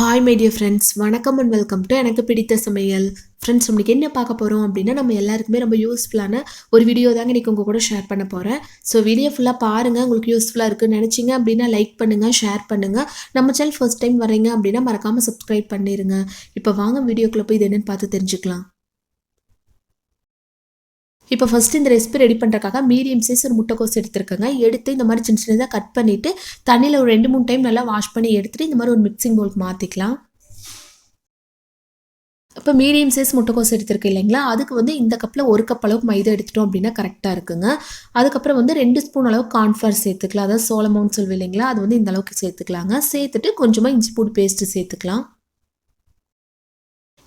Hi my dear friends வணக்கம் and welcome to எனக்கு பிடித்த சமையல். ஃப்ரெண்ட்ஸ் உங்களுக்கு என்ன பார்க்க போகிறோம் அப்படின்னா நம்ம எல்லாருக்குமே ரொம்ப யூஸ்ஃபுல்லான ஒரு வீடியோ தாங்க இன்றைக்கி உங்கள் கூட ஷேர் பண்ண போகிறேன் ஸோ வீடியோ ஃபுல்லாக பாருங்கள் உங்களுக்கு யூஸ்ஃபுல்லாக இருக்குன்னு நினச்சிங்க அப்படின்னா லைக் பண்ணுங்கள் ஷேர் பண்ணுங்கள் நம்ம சேனல் ஃபர்ஸ்ட் டைம் வரீங்க அப்படின்னா மறக்காமல் சப்ஸ்கிரைப் பண்ணிடுங்க இப்போ வாங்க வீடியோக்குள்ளே போய் இது என்னென்னு பார்த்து தெரிஞ்சுக்கலாம். இப்போ ஃபஸ்ட்டு இந்த ரெசிபி ரெடி பண்ணுறக்காக மீடியம் சைஸ் ஒரு முட்டைக்கோஸ் எடுத்துருக்கேங்க. எடுத்து இந்த மாதிரி சின்ன சின்னதாக கட் பண்ணிவிட்டு தண்ணியில் ஒரு ரெண்டு மூணு டைம் நல்லா வாஷ் பண்ணி எடுத்துகிட்டு இந்த மாதிரி ஒரு மிக்சிங் பவுலுக்கு மாற்றிக்கலாம் இப்போ மீடியம் சைஸ் முட்டைக்கோஸ் எடுத்துருக்கு இல்லைங்களா? அதுக்கு வந்து இந்த கப்பில் ஒரு கப் அளவுக்கு மைதா எடுத்துட்டோம் அப்படின்னா கரெக்டாக இருக்குங்க. அதுக்கப்புறம் வந்து ரெண்டு ஸ்பூன் அளவுக்கு கார்ன்ஃப்ளவர் சேர்த்துக்கலாம். அதாவது சோளமோன்னு சொல்லுவோம் இல்லைங்களா? அது வந்து இந்த அளவுக்கு சேர்த்துக்கலாங்க. சேர்த்துட்டு கொஞ்சமாக இஞ்சி பூண்டு பேஸ்ட்டு சேர்த்துக்கலாம்.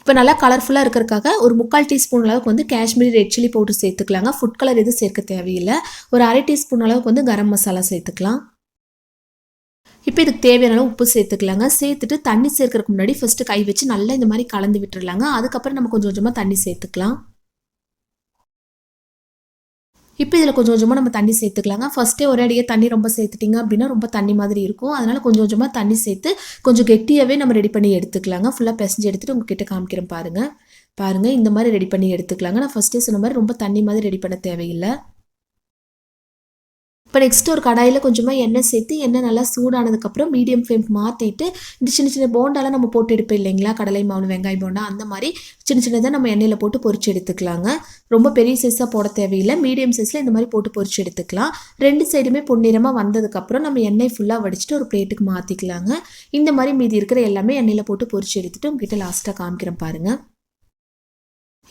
இப்போ நல்லா கலர்ஃபுல்லாக இருக்கிறதுக்காக ஒரு முக்கால் டீஸ்பூன் அளவுக்கு வந்து காஷ்மீரி ரெட் சில்லி பவுடர் சேர்த்துக்கலாங்க. ஃபுட் கலர் எதுவும் சேர்க்க தேவையில்லை. ஒரு அரை டீஸ்பூன் அளவுக்கு வந்து கரம் மசாலா சேர்த்துக்கலாம். இப்போ இதுக்கு தேவையான அளவு உப்பு சேர்த்துக்கலாங்க. சேர்த்துட்டு தண்ணி சேர்க்கறதுக்கு முன்னாடி ஃபஸ்ட்டு கை வச்சு நல்லா இந்த மாதிரி கலந்து விட்டுறலாங்க. அதுக்கப்புறம் நம்ம கொஞ்சம் கொஞ்சமாக தண்ணி சேர்த்துக்கலாம். இப்போ இதில் கொஞ்சம் கொஞ்சமாக நம்ம தண்ணி சேர்த்துக்கலாங்க. ஃபஸ்ட்டே ஒரே அடியே தண்ணி ரொம்ப சேர்த்துட்டிங்க அப்படின்னா ரொம்ப தண்ணி மாதிரி இருக்கும். அதனால் கொஞ்சம் கொஞ்சமாக தண்ணி சேர்த்து கொஞ்சம் கெட்டியாகவே நம்ம ரெடி பண்ணி எடுத்துக்கலாங்க. ஃபுல்லாக பிசைஞ்சு எடுத்துகிட்டு உங்ககிட்ட காமிக்கிறேன் பாருங்கள் பாருங்கள் இந்த மாதிரி ரெடி பண்ணி எடுத்துக்கலாங்க. நான் ஃபஸ்ட்டே சொன்ன மாதிரி ரொம்ப தண்ணி மாதிரி ரெடி பண்ண தேவையில்லை. இப்போ நெக்ஸ்ட் ஒரு கடாயில் கொஞ்சமாக எண்ணெய் சேர்த்து எண்ணெய் நல்லா சூடானதுக்கப்புறம் மீடியம் ஃப்ளேம்க்கு மாற்றிட்டு இந்த சின்ன சின்ன போண்டாலாம் நம்ம போட்டு எடுப்போம் இல்லைங்களா? கடலை மாவு வெங்காயம் போண்டா அந்த மாதிரி சின்ன சின்னதாக நம்ம எண்ணெயில் போட்டு பொறிச்சு எடுத்துக்கலாங்க. ரொம்ப பெரிய சைஸாக போட தேவையில்லை. மீடியம் சைஸில் இந்த மாதிரி போட்டு பொறிச்சு எடுத்துக்கலாம். ரெண்டு சைடுமே பொன்னிறமாக வந்ததுக்கப்புறம் நம்ம எண்ணெய் ஃபுல்லாக வடிச்சிட்டு ஒரு பிளேட்டுக்கு மாற்றிக்கலாங்க இந்த மாதிரி மீதி இருக்கிற எல்லாமே எண்ணெயில் போட்டு பொரிச்சு எடுத்துகிட்டு உங்ககிட்ட லாஸ்ட்டாக காமிக்கிறேன் பாருங்கள்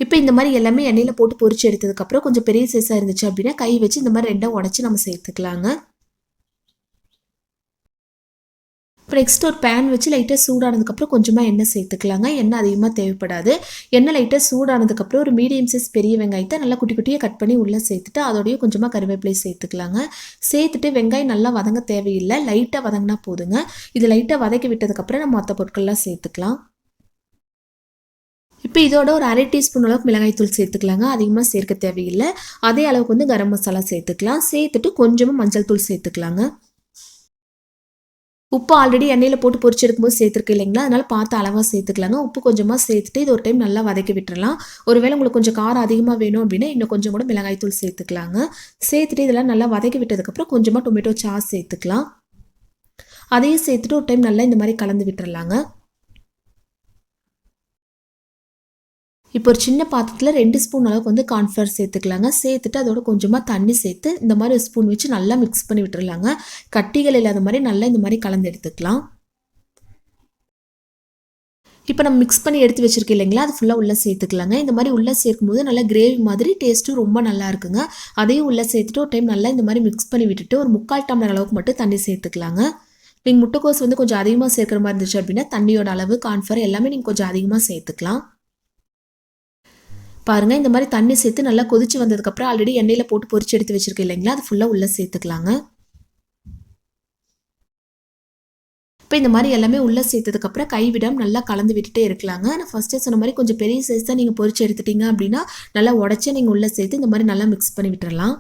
இப்போ இந்த மாதிரி எல்லாமே எண்ணெயில் போட்டு பொறிச்சு எடுத்ததுக்கப்புறம் கொஞ்சம் பெரிய சைஸாக இருந்துச்சு அப்படின்னா கை வச்சு இந்த மாதிரி ரெண்டாக உடச்சி நம்ம சேர்த்துக்கலாங்க. இப்போ நெக்ஸ்ட் ஒரு பேன் வச்சு லைட்டாக சூடானதுக்கப்புறம் கொஞ்சமாக எண்ணெய் சேர்த்துக்கலாங்க. எண்ணெய் அதிகமாக தேவைப்படாது. எண்ணெய் லைட்டாக சூடானதுக்கப்புறம் ஒரு மீடியம் சைஸ் பெரிய வெங்காயத்தை நல்லா குட்டி குட்டியாக கட் பண்ணி உள்ளே சேர்த்துட்டு அதோடய கொஞ்சமாக கருவேப்பிலை சேர்த்துக்கலாங்க. சேர்த்துட்டு வெங்காயம் நல்லா வதங்க தேவையில்லை. லைட்டாக வதங்கினா போதுங்க. இது லைட்டாக வதக்கி விட்டதுக்கப்புறம் நம்ம மற்ற பொருட்கள்லாம் சேர்த்துக்கலாம். இப்போ இதோட ஒரு அரை டீஸ்பூன் அளவுக்கு மிளகாய்த்தூள் சேர்த்துக்கலாங்க. அதிகமாக சேர்க்க தேவையில்லை. அதே அளவுக்கு வந்து கரம் மசாலா சேர்த்துக்கலாம். சேர்த்துட்டு கொஞ்சமாக மஞ்சள் தூள் சேர்த்துக்கலாங்க. உப்பு ஆல்ரெடி எண்ணெயில் போட்டு பொரிச்சு எடுக்கும்போது சேர்த்துருக்கு இல்லைங்களா? அதனால் பார்த்து அளவாக சேர்த்துக்கலாங்க. உப்பு கொஞ்சமாக சேர்த்துட்டு இது ஒரு டைம் நல்லா வதக்கி விட்டுறலாம். ஒருவேளை உங்களுக்கு கொஞ்சம் காரம் அதிகமாக வேணும் அப்படின்னா இன்னும் கொஞ்சம் கூட மிளகாய்த்தூள் சேர்த்துக்கலாங்க. சேர்த்துட்டு இதெல்லாம் நல்லா வதக்கி விட்டதுக்கப்புறம் கொஞ்சமாக டொமேட்டோ சாஸ் சேர்த்துக்கலாம். அதையும் சேர்த்துட்டு ஒரு டைம் நல்லா இந்த மாதிரி கலந்து விட்டுறலாங்க. இப்போ ஒரு சின்ன பாத்திரத்தில் ரெண்டு ஸ்பூன் அளவுக்கு வந்து கார்ன்ஃப்ளவர் சேர்த்துக்கலாங்க. சேர்த்துட்டு அதோட கொஞ்சமாக தண்ணி சேர்த்து இந்த மாதிரி ஒரு ஸ்பூன் வச்சு நல்லா மிக்ஸ் பண்ணி விட்டுறலாங்க. கட்டிகள் இல்லாத மாதிரி நல்லா இந்த மாதிரி கலந்து எடுத்துக்கலாம். இப்போ நம்ம மிக்ஸ் பண்ணி எடுத்து வச்சிருக்கோம் இல்லைங்களா? அது ஃபுல்லாக உள்ளே சேர்த்துக்கலாங்க. இந்த மாதிரி உள்ளே சேர்க்கும்போது நல்லா கிரேவி மாதிரி டேஸ்ட்டும் ரொம்ப நல்லா இருக்குங்க. அதையும் உள்ளே சேர்த்துட்டு ஒரு டைம் நல்லா இந்த மாதிரி மிக்ஸ் பண்ணி விட்டுட்டு ஒரு முக்கால் டம்ளர் அளவுக்கு மட்டும் தண்ணி சேர்த்துக்கலாங்க. நீங்கள் முட்டைக்கோஸ் வந்து கொஞ்சம் அதிகமாக சேர்க்குற மாதிரி இருந்துச்சு அப்படின்னா தண்ணியோட அளவு கான்ஃபர் எல்லாமே நீங்கள் கொஞ்சம் அதிகமாக சேர்த்துக்கலாம். பாருங்கள் இந்த மாதிரி தண்ணி சேர்த்து நல்லா கொதிச்சு வந்ததுக்கப்புறம் ஆல்ரெடி எண்ணெயில் போட்டு பொரிச்சு எடுத்து வச்சுருக்கேன் இல்லைங்களா? அது ஃபுல்லாக உள்ளே சேர்த்துக்கலாங்க. இப்போ இந்த மாதிரி எல்லாமே உள்ளே சேர்த்ததுக்கப்புறம் கைவிடாமல் நல்லா கலந்து விட்டுட்டே இருக்கலாங்க. நான் ஃபஸ்ட்டே சொன்ன மாதிரி கொஞ்சம் பெரிய சைஸ் தான் நீங்கள் பொரிச்சு எடுத்துட்டீங்க அப்படின்னா நல்லா உடச்சி நீங்கள் உள்ளே சேர்த்து இந்த மாதிரி நல்லா மிக்ஸ் பண்ணி விட்டுறலாம்.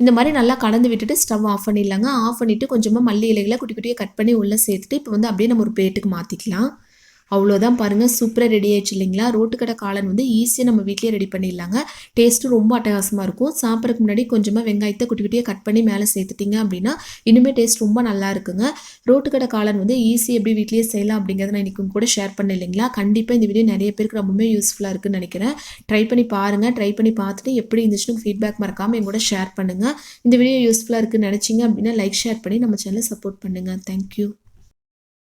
இந்த மாதிரி நல்லா கலந்து விட்டுட்டு ஸ்டவ் ஆஃப் பண்ணிடலாங்க. ஆஃப் பண்ணிவிட்டு கொஞ்சமாக மல்லி இலைகளை குட்டி குட்டியாக கட் பண்ணி உள்ளே சேர்த்துட்டு இப்போ வந்து அப்படியே நம்ம ஒரு பிளேட்டுக்கு மாற்றிக்கலாம் அவ்வளோதான் பாருங்கள் சூப்பராக ரெடி ஆயிடுச்சு இல்லைங்களா? ரோட்டுக்கடை காளான் வந்து ஈஸியாக நம்ம வீட்லேயே ரெடி பண்ணிடலாங்க. டேஸ்ட்டும் ரொம்ப அட்டகாசமாக இருக்கும். சாப்பிட்றதுக்கு முன்னாடி கொஞ்சமாக வெங்காயத்தை குட்டி குட்டியாக கட் பண்ணி மேலே சேர்த்துட்டிங்க அப்படின்னா இன்னுமே டேஸ்ட் ரொம்ப நல்லா இருக்குங்க. ரோட்டுக்கடை காளான் வந்து ஈஸி எப்படி வீட்லேயே செய்யலாம் அப்படிங்கிறத நான் இன்றைக்கும் கூட ஷேர் பண்ண இல்லைங்களா? கண்டிப்பாக இந்த வீடியோ நிறைய பேருக்கு ரொம்பவே யூஸ்ஃபுல்லாக இருக்குன்னு நினைக்கிறேன். ட்ரை பண்ணி பாருங்கள் ட்ரை பண்ணி பார்த்துட்டு எப்படி இருந்துச்சுன்னு ஃபீட்பேக் மறக்காமல் என் கூட ஷேர் பண்ணுங்கள் இந்த வீடியோ யூஸ்ஃபுல்லாக இருக்குன்னு நினச்சிங்க அப்படின்னா லைக் ஷேர் பண்ணி நம்ம சேனலை சப்போர்ட் பண்ணுங்கள் தேங்க்யூ